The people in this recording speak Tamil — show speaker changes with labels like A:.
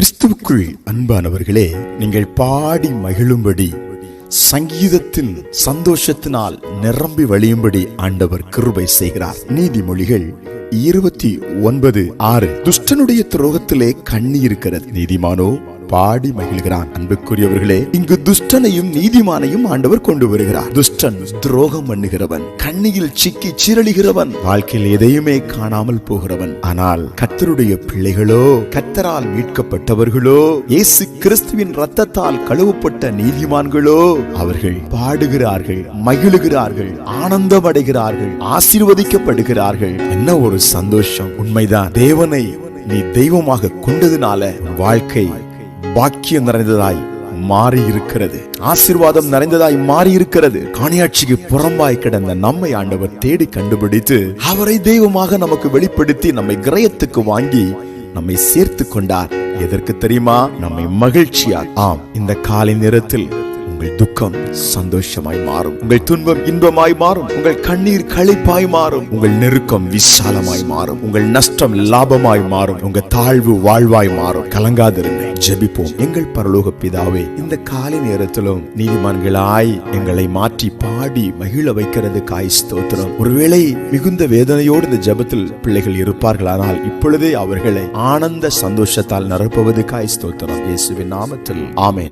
A: கிறிஸ்துவுக்குள் அன்பானவர்களே நீங்கள் பாடி மகிழும்படி சங்கீதத்தின் சந்தோஷத்தினால் நிரம்பி வழியும்படி ஆண்டவர் கிருபை செய்கிறார். நீதிமொழிகள் இருபத்தி ஒன்பது ஆறு. துஷ்டனுடைய துரோகத்திலே கண்ணி இருக்கிறது. நீதிமானோ பாடி மகிழ்கிறான். அன்புக்குரியவர்களே இங்கு துஷ்டனையும் நீதிமானையும் ஆண்டவர் கொண்டு வருகிறார். துஷ்டன் துரோகம் பண்ணுகிறவன் கண்ணியில் சிக்கி சீரழிகிறவன் வாழ்க்கையில் எதையுமே காணாமல் போகிறவன். ஆனால் கத்தருடைய பிள்ளைகளோ கத்தரால் மீட்கப்பட்டவர்களோ இயேசு கிறிஸ்துவின் ரத்தத்தால் கழுவப்பட்ட நீதிமான்களோ அவர்கள் பாடுகிறார்கள் மகிழுகிறார்கள் ஆனந்தம் அடைகிறார்கள் ஆசீர்வதிக்கப்படுகிறார்கள். என்ன ஒரு சந்தோஷம். உண்மைதான். தேவனை நீ தெய்வமாக கொண்டதுனால வாழ்க்கை பாக்கியம் நிறைந்ததாய் மாறி இருக்கிறது ஆசீர்வாதம் நிறைந்ததாய் மாறி இருக்கிறது காணியாட்சிக்கு புறம்பாய் கிடந்த நம்மை ஆண்டவர் தேடி கண்டுபிடித்து அவரை தெய்வமாக நமக்கு வெளிப்படுத்தி நம்மை கிரயத்துக்கு வாங்கி நம்மை சேர்த்து கொண்டார். எதற்கு தெரியுமா? நம்மை மகிழ்ச்சியா ஆம் இந்த காலை நேரத்தில் உங்கள் துக்கம் சந்தோஷமாய் மாறும். உங்கள் துன்பம் இன்பமாய் மாறும். உங்கள் கண்ணீர் களிப்பாய் மாறும். உங்கள் நெருக்கம் விசாலமாய் மாறும். உங்கள் நஷ்டம் லாபமாய் மாறும். உங்க தாழ்வு வாழ்வாய் மாறும். கலங்காதிருங்க ஜெபிப்போம். எங்கள் பரலோக பிதாவே இந்த காலை நேரத்திலும் நீதிமான்களாய் எங்களை மாற்றி பாடி மகிழ வைக்கிறது காய் ஸ்தோத்திரம். ஒருவேளை மிகுந்த வேதனையோடு இந்த ஜெபத்தில் பிள்ளைகள் இருப்பார்கள் ஆனால் இப்பொழுதே அவர்களை ஆனந்த சந்தோஷத்தால் நிரப்புவது காய் ஸ்தோத்திரம். இயேசுவின் நாமத்தில். ஆமேன்.